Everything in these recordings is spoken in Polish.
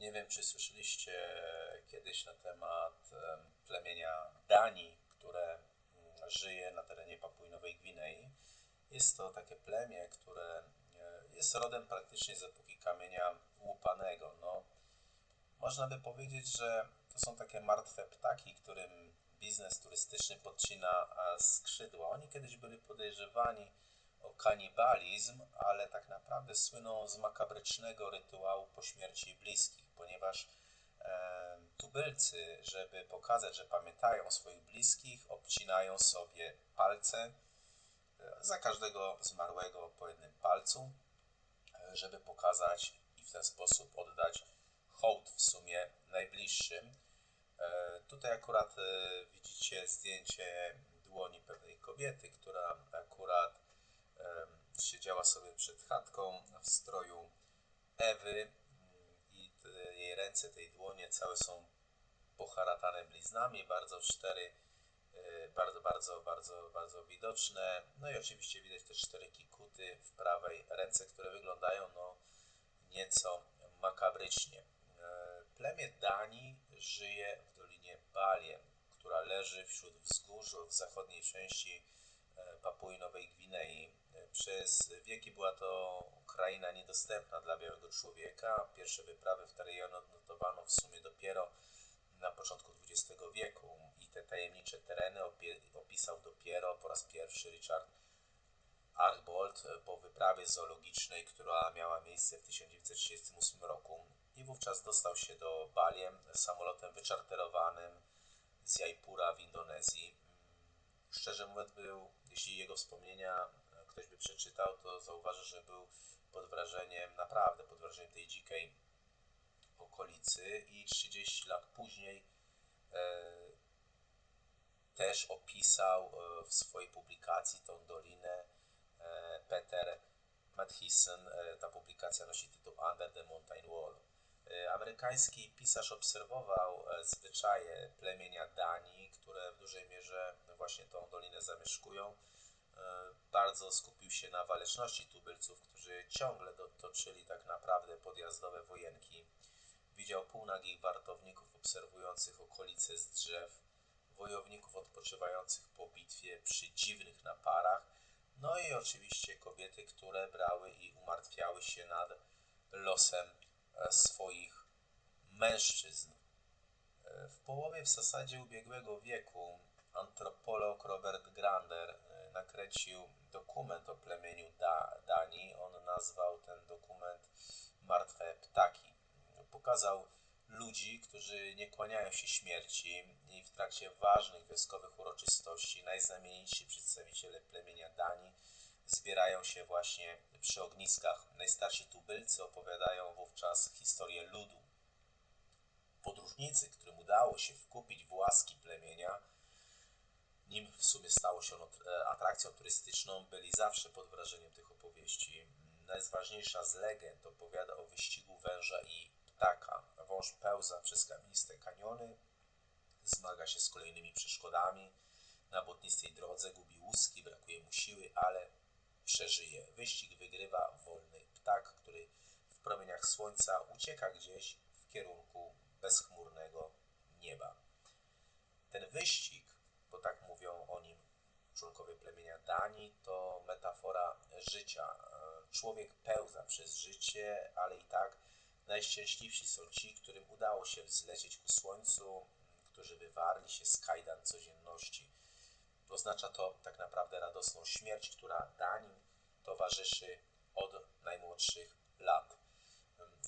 Nie wiem, czy słyszeliście kiedyś na temat plemienia Danii, które mm, żyje na terenie Papui Nowej Gwinei. Jest to takie plemię, które e, jest rodem praktycznie z epoki kamienia łupanego. No, można by powiedzieć, że to są takie martwe ptaki, którym biznes turystyczny podcina skrzydła. Oni kiedyś byli podejrzewani o kanibalizm, ale tak naprawdę słyną z makabrycznego rytuału po śmierci bliskich, ponieważ e, tubylcy, żeby pokazać, że pamiętają o swoich bliskich, obcinają sobie palce e, za każdego zmarłego po jednym palcu, e, żeby pokazać i w ten sposób oddać hołd w sumie najbliższym. Tutaj akurat widzicie zdjęcie dłoni pewnej kobiety, która akurat siedziała sobie przed chatką w stroju Ewy ręce, tej dłonie całe są poharatane bliznami, bardzo cztery, e, bardzo, bardzo, bardzo, bardzo widoczne. No i oczywiście widać też cztery kikuty w prawej ręce, które wyglądają no nieco makabrycznie. Plemię Danii żyje w Dolinie Baliem, która leży wśród wzgórz w zachodniej części e, Papui Nowej Gwinei. Przez wieki była to kraina niedostępna dla białego człowieka. Pierwsze wyprawy w rejon odnotowano w sumie dopiero na początku XX wieku i te tajemnicze tereny opisał dopiero po raz pierwszy Richard Archbold po wyprawie zoologicznej, która miała miejsce w 1938 roku i wówczas dostał się do Baliem samolotem wyczarterowanym z Jaipura w Indonezji. Szczerze mówiąc, był, jeśli jego wspomnienia ktoś by przeczytał, to zauważy, że był pod wrażeniem, naprawdę pod wrażeniem tej dzikiej okolicy i 30 lat później e, też opisał e, w swojej publikacji tą dolinę e, Peter Mathisen. E, ta publikacja nosi tytuł Under the Mountain amerykański pisarz obserwował e, zwyczaje plemienia Danii, które w dużej mierze właśnie tą dolinę zamieszkują. E, bardzo skupił się na waleczności tubylców, którzy ciągle toczyli tak naprawdę podjazdowe wojenki. Widział półnagich wartowników obserwujących okolice z drzew, wojowników odpoczywających po bitwie przy dziwnych naparach, no i oczywiście kobiety, które brały i umartwiały się nad losem swoich mężczyzn. E, w połowie w zasadzie ubiegłego wieku antropolog Robert Grander e, nakręcił dokument o plemieniu da Danii. On nazwał ten dokument Martwe Ptaki. Pokazał ludzi, którzy nie kłaniają się śmierci i w trakcie ważnych wioskowych uroczystości najznamienitsi przedstawiciele plemienia Danii zbierają się właśnie przy ogniskach. Najstarsi tubylcy opowiadają wówczas historię ludu. Podróżnicy, którym udało się wkupić w łaski plemienia, nim w sumie stało się ono e, atrakcją turystyczną, byli zawsze pod wrażeniem tych opowieści. Najważniejsza z legend opowiada o wyścigu węża i ptaka. Wąż pełza przez kamieniste kaniony, zmaga się z kolejnymi przeszkodami, na błotnistej drodze gubi łuski, brakuje mu siły, ale przeżyje. Wyścig wygrywa wolny ptak, który w promieniach słońca ucieka gdzieś w kierunku bezchmurnego nieba. Ten wyścig, bo tak mówią o nim członkowie plemienia Danii, to metafora życia. Człowiek pełza przez życie, ale i tak najszczęśliwsi są ci, którym udało się wzlecieć ku słońcu, którzy wywarli się z kajdan codzienności Oznacza to tak naprawdę radosną śmierć, która Danin towarzyszy od najmłodszych lat.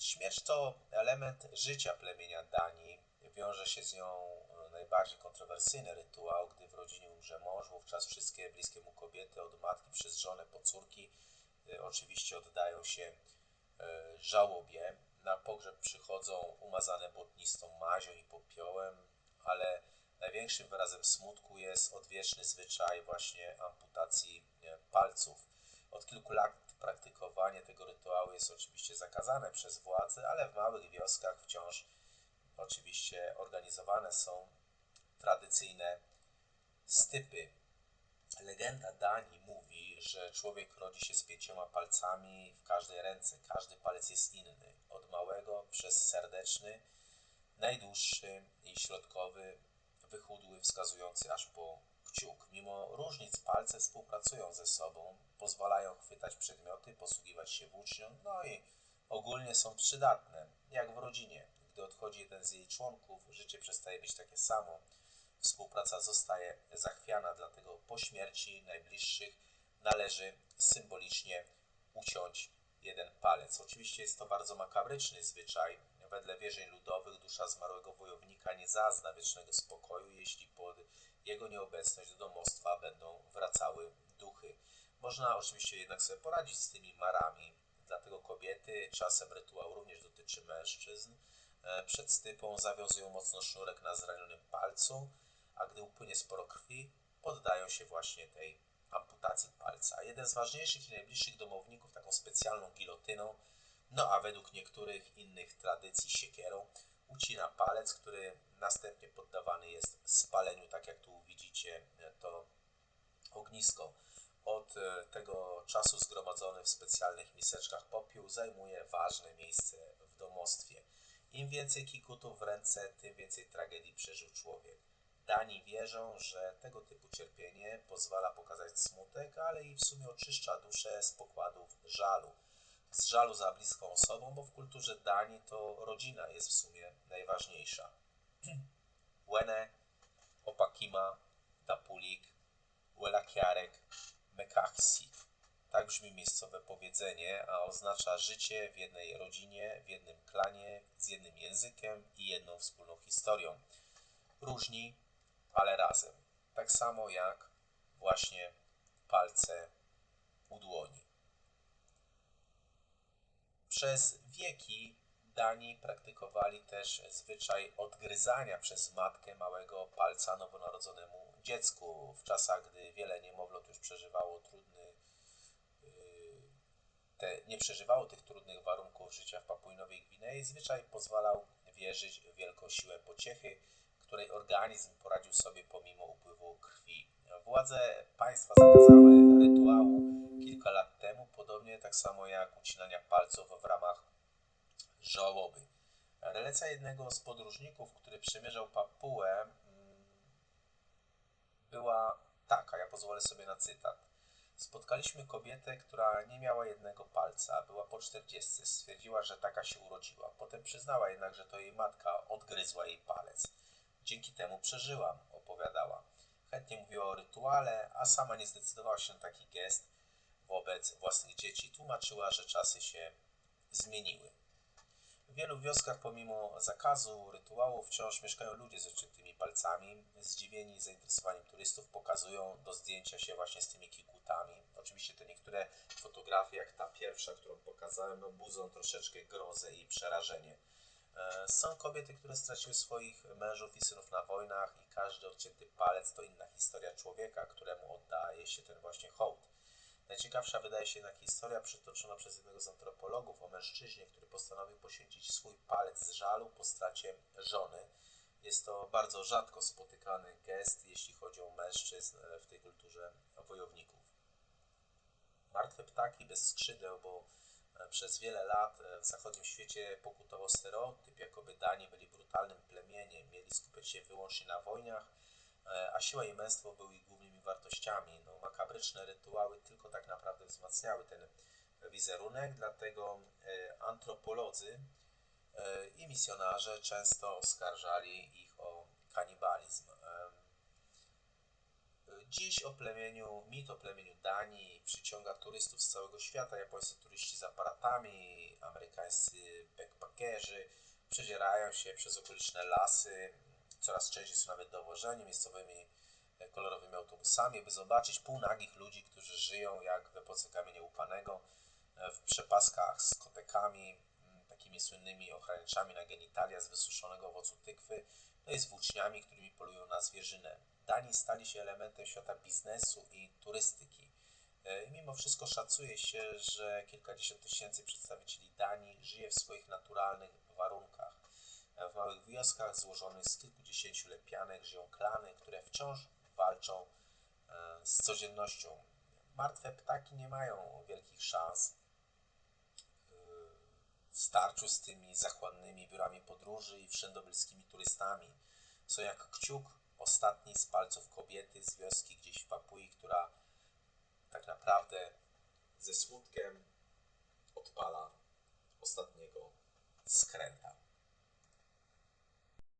Śmierć to element życia plemienia Danii. Wiąże się z nią najbardziej kontrowersyjny rytuał, gdy w rodzinie umrze mąż, wówczas wszystkie bliskie mu kobiety, od matki przez żonę po córki, y, oczywiście oddają się y, żałobie. Na pogrzeb przychodzą umazane błotnistą mazią i popiołem, ale Największym wyrazem smutku jest odwieczny zwyczaj właśnie amputacji palców. Od kilku lat praktykowanie tego rytuału jest oczywiście zakazane przez władze, ale w małych wioskach wciąż oczywiście organizowane są tradycyjne stypy. Legenda Danii mówi, że człowiek rodzi się z pięcioma palcami w każdej ręce. Każdy palec jest inny, od małego przez serdeczny, najdłuższy i środkowy, wychudły, wskazujący aż po kciuk. Mimo różnic palce współpracują ze sobą, pozwalają chwytać przedmioty, posługiwać się włócznią, no i ogólnie są przydatne, jak w rodzinie. Gdy odchodzi jeden z jej członków, życie przestaje być takie samo. Współpraca zostaje zachwiana, dlatego po śmierci najbliższych należy symbolicznie uciąć jeden palec. Oczywiście jest to bardzo makabryczny zwyczaj. Wedle wierzeń ludowych dusza zmarłego wojownika nie zazna wiecznego spokoju, jeśli pod jego nieobecność do domostwa będą wracały duchy. Można oczywiście jednak sobie poradzić z tymi marami, dlatego kobiety, czasem rytuał również dotyczy mężczyzn, e, przed stypą zawiązują mocno sznurek na zranionym palcu, a gdy upłynie sporo krwi, poddają się właśnie tej amputacji palca. Jeden z ważniejszych i najbliższych domowników taką specjalną gilotyną, no a według niektórych innych tradycji siekierą, ucina palec, który następnie poddawany jest spaleniu, tak jak tu widzicie to ognisko. Od e, tego czasu zgromadzony w specjalnych miseczkach popiół zajmuje ważne miejsce w domostwie. Im więcej kikutów w ręce, tym więcej tragedii przeżył człowiek. Dani wierzą, że tego typu cierpienie pozwala pokazać smutek, ale i w sumie oczyszcza duszę z pokładów żalu. Z żalu za bliską osobą, bo w kulturze Danii to rodzina jest w sumie najważniejsza. Wene, Opakima, Tapulik, Welakiarek, Mekaksi. Tak brzmi miejscowe powiedzenie, a oznacza życie w jednej rodzinie, w jednym klanie, z jednym językiem i jedną wspólną historią. Różni, ale razem. Tak samo jak właśnie palce u dłoni. Przez wieki Dani praktykowali też zwyczaj odgryzania przez matkę małego palca nowonarodzonemu dziecku w czasach, gdy wiele niemowląt już przeżywało trudny, yy, te, nie przeżywało tych trudnych warunków życia w Papuinowej Gwinei. Zwyczaj pozwalał wierzyć w wielką siłę pociechy, której organizm poradził sobie pomimo upływu krwi. Władze państwa zakazały rytuału kilka lat temu, podobnie tak samo jak ucinania palców w ramach żałoby. Relacja jednego z podróżników, który przemierzał Papułę, mm, była taka, ja pozwolę sobie na cytat. Spotkaliśmy kobietę, która nie miała jednego palca, była po czterdziestce, stwierdziła, że taka się urodziła. Potem przyznała jednak, że to jej matka odgryzła jej palec. Dzięki temu przeżyłam, opowiadała. Chętnie mówiła o rytuale, a sama nie zdecydowała się na taki gest wobec własnych dzieci. Tłumaczyła, że czasy się zmieniły. W wielu wioskach, pomimo zakazu rytuału, wciąż mieszkają ludzie z odciętymi palcami. Zdziwieni zainteresowaniem turystów pokazują do zdjęcia się właśnie z tymi kikutami. Oczywiście te niektóre fotografie, jak ta pierwsza, którą pokazałem, no, budzą troszeczkę grozę i przerażenie. E, są kobiety, które straciły swoich mężów i synów na wojnach i każdy odcięty palec to inna historia człowieka, któremu oddaje się ten właśnie hołd. Najciekawsza wydaje się jednak historia przytoczona przez jednego z antropologów o mężczyźnie, który postanowił poświęcić swój palec z żalu po stracie żony. Jest to bardzo rzadko spotykany gest, jeśli chodzi o mężczyzn e, w tej kulturze wojowników. Martwe ptaki bez skrzydeł, bo przez wiele lat e, w zachodnim świecie pokutował stereotyp, jakoby Dani byli brutalnym plemieniem, mieli skupiać się wyłącznie na wojnach, a siła i męstwo były ich głównymi wartościami. No, makabryczne rytuały tylko tak naprawdę wzmacniały ten wizerunek, dlatego e, antropolodzy e, i misjonarze często oskarżali ich o kanibalizm. Dziś o plemieniu, mit o plemieniu Danii przyciąga turystów z całego świata. Japońscy turyści z aparatami, amerykańscy backpackerzy przedzierają się przez okoliczne lasy. Coraz częściej są nawet dowożeni miejscowymi kolorowymi autobusami, by zobaczyć półnagich ludzi, którzy żyją jak w epoce kamienia upanego, e, w przepaskach z kotekami, takimi słynnymi ochraniaczami na genitalia z wysuszonego owocu tykwy, no i z włóczniami, którymi polują na zwierzynę. Dani stali się elementem świata biznesu i turystyki. E, I mimo wszystko szacuje się, że kilkadziesiąt tysięcy przedstawicieli Danii żyje w swoich naturalnych warunkach. E, w małych wioskach złożonych z kilkudziesięciu lepianek żyją klany, które wciąż walczą e, z codziennością. Martwe ptaki nie mają wielkich szans. W starciu z tymi zachłannymi biurami podróży i wszędobylskimi turystami. Są jak kciuk ostatniej z palców kobiety z wioski gdzieś w Papui, która tak naprawdę ze smutkiem odpala ostatniego skręta.